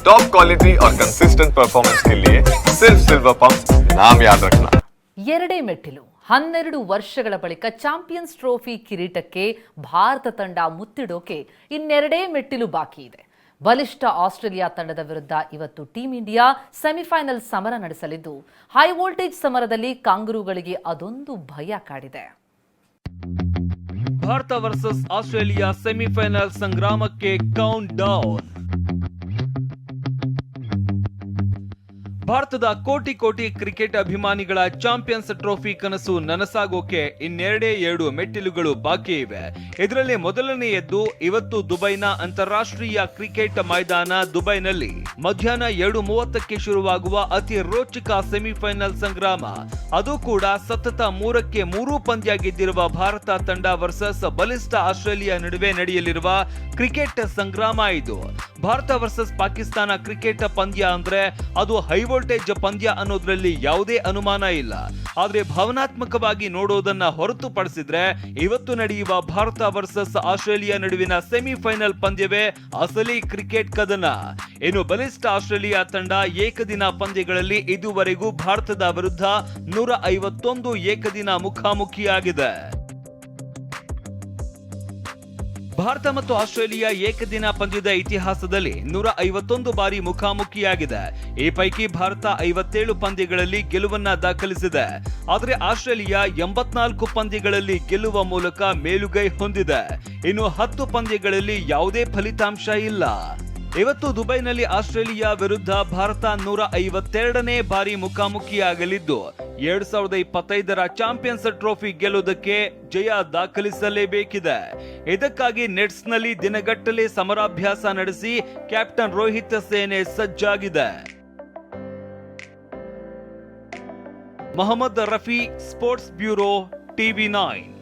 Top quality और consistent performance के लिए सिर्फ सिल्वर पंप नाम याद रखना ಎರಡೇ ಮೆಟ್ಟಿಲು ಹನ್ನೆರಡು ವರ್ಷಗಳ ಬಳಿಕ ಚಾಂಪಿಯನ್ಸ್ ಟ್ರೋಫಿ ಕಿರೀಟಕ್ಕೆ ಭಾರತ ತಂಡ ಮುತ್ತಿಡೋಕೆ ಇನ್ನೆರಡೇ ಮೆಟ್ಟಿಲು ಬಾಕಿ ಇದೆ ಬಲಿಷ್ಠ ಆಸ್ಟ್ರೇಲಿಯಾ ತಂಡದ ವಿರುದ್ಧ ಇವತ್ತು ಟೀಂ ಇಂಡಿಯಾ ಸೆಮಿಫೈನಲ್ ಸಮರ ನಡೆಸಲಿದ್ದು ಹೈ ವೋಲ್ಟೇಜ್ ಸಮರದಲ್ಲಿ ಕಾಂಗರೂಗಳಿಗೆ ಅದೊಂದು ಭಯ ಕಾಡಿದೆ ಭಾರತ ವರ್ಸಸ್ ಆಸ್ಟ್ರೇಲಿಯಾ ಸೆಮಿಫೈನಲ್ ಸಂಗ್ರಾಮಕ್ಕೆ ಕೌಂಟ್ ಡೌನ್ ಭಾರತದ ಕೋಟಿ ಕೋಟಿ ಕ್ರಿಕೆಟ್ ಅಭಿಮಾನಿಗಳ ಚಾಂಪಿಯನ್ಸ್ ಟ್ರೋಫಿ ಕನಸು ನನಸಾಗೋಕೆ ಇನ್ನೆರಡೇ ಎರಡು ಮೆಟ್ಟಿಲುಗಳು ಬಾಕಿ ಇವೆ. ಇದರಲ್ಲಿ ಮೊದಲನೆಯದ್ದು ಇವತ್ತು ದುಬೈನ ಅಂತಾರಾಷ್ಟ್ರೀಯ ಕ್ರಿಕೆಟ್ ಮೈದಾನ ದುಬೈನಲ್ಲಿ ಮಧ್ಯಾಹ್ನ ಎರಡು ಮೂವತ್ತಕ್ಕೆ ಶುರುವಾಗುವ ಅತಿ ರೋಚಕ ಸೆಮಿಫೈನಲ್ ಸಂಗ್ರಾಮ. ಅದು ಕೂಡ ಸತತ ಮೂರಕ್ಕೆ ಮೂರು ಪಂದ್ಯ ಗೆದ್ದಿರುವ ಭಾರತ ತಂಡ ವರ್ಸಸ್ ಬಲಿಷ್ಠ ಆಸ್ಟ್ರೇಲಿಯಾ ನಡುವೆ ನಡೆಯಲಿರುವ ಕ್ರಿಕೆಟ್ ಸಂಗ್ರಾಮ ಇದು. ಭಾರತ ವರ್ಸಸ್ ಪಾಕಿಸ್ತಾನ ಕ್ರಿಕೆಟ್ ಪಂದ್ಯ ಅಂದ್ರೆ ಅದು ಹೈ ವೋಲ್ಟೇಜ್ ಪಂದ್ಯ ಅನ್ನೋದ್ರಲ್ಲಿ ಯಾವುದೇ ಅನುಮಾನ ಇಲ್ಲ. ಆದ್ರೆ ಭಾವನಾತ್ಮಕವಾಗಿ ನೋಡೋದನ್ನ ಹೊರತುಪಡಿಸಿದ್ರೆ ಇವತ್ತು ನಡೆಯುವ ಭಾರತ ವರ್ಸಸ್ ಆಸ್ಟ್ರೇಲಿಯಾ ನಡುವಿನ ಸೆಮಿಫೈನಲ್ ಪಂದ್ಯವೇ ಅಸಲಿ ಕ್ರಿಕೆಟ್ ಕದನ. ಇನ್ನು ಬಲಿಷ್ಠ ಆಸ್ಟ್ರೇಲಿಯಾ ತಂಡ ಏಕದಿನ ಪಂದ್ಯಗಳಲ್ಲಿ ಇದುವರೆಗೂ ಭಾರತದ ವಿರುದ್ಧ ನೂರ ಐವತ್ತೊಂದು ಏಕದಿನ ಮುಖಾಮುಖಿಯಾಗಿದೆ. ಭಾರತ ಮತ್ತು ಆಸ್ಟ್ರೇಲಿಯಾ ಏಕದಿನ ಪಂದ್ಯದ ಇತಿಹಾಸದಲ್ಲಿ ನೂರ ಐವತ್ತೊಂದು ಬಾರಿ ಮುಖಾಮುಖಿಯಾಗಿದೆ. ಈ ಪೈಕಿ ಭಾರತ ಐವತ್ತೇಳು ಪಂದ್ಯಗಳಲ್ಲಿ ಗೆಲುವನ್ನ ದಾಖಲಿಸಿದೆ. ಆದರೆ ಆಸ್ಟ್ರೇಲಿಯಾ ಎಂಬತ್ನಾಲ್ಕು ಪಂದ್ಯಗಳಲ್ಲಿ ಗೆಲ್ಲುವ ಮೂಲಕ ಮೇಲುಗೈ ಹೊಂದಿದೆ. ಇನ್ನು ಹತ್ತು ಪಂದ್ಯಗಳಲ್ಲಿ ಯಾವುದೇ ಫಲಿತಾಂಶ ಇಲ್ಲ. ಇವತ್ತು ದುಬೈನಲ್ಲಿ ಆಸ್ಟ್ರೇಲಿಯಾ ವಿರುದ್ಧ ಭಾರತ ನೂರ ಐವತ್ತೆರಡನೇ ಬಾರಿ ಮುಖಾಮುಖಿಯಾಗಲಿದ್ದು, ಎರಡ್ ಸಾವಿರದ ಇಪ್ಪತ್ತೈದರ ಚಾಂಪಿಯನ್ಸ್ ಟ್ರೋಫಿ ಗೆಲ್ಲುವುದಕ್ಕೆ ಜಯ ದಾಖಲಿಸಲೇಬೇಕಿದೆ. ಇದಕ್ಕಾಗಿ ನೆಟ್ಸ್ನಲ್ಲಿ ದಿನಗಟ್ಟಲೆ ಸಮರಾಭ್ಯಾಸ ನಡೆಸಿ ಕ್ಯಾಪ್ಟನ್ ರೋಹಿತ್ ಸೇನೆ ಸಜ್ಜಾಗಿದೆ. Mohammad Rafi, sports bureau, TV nine.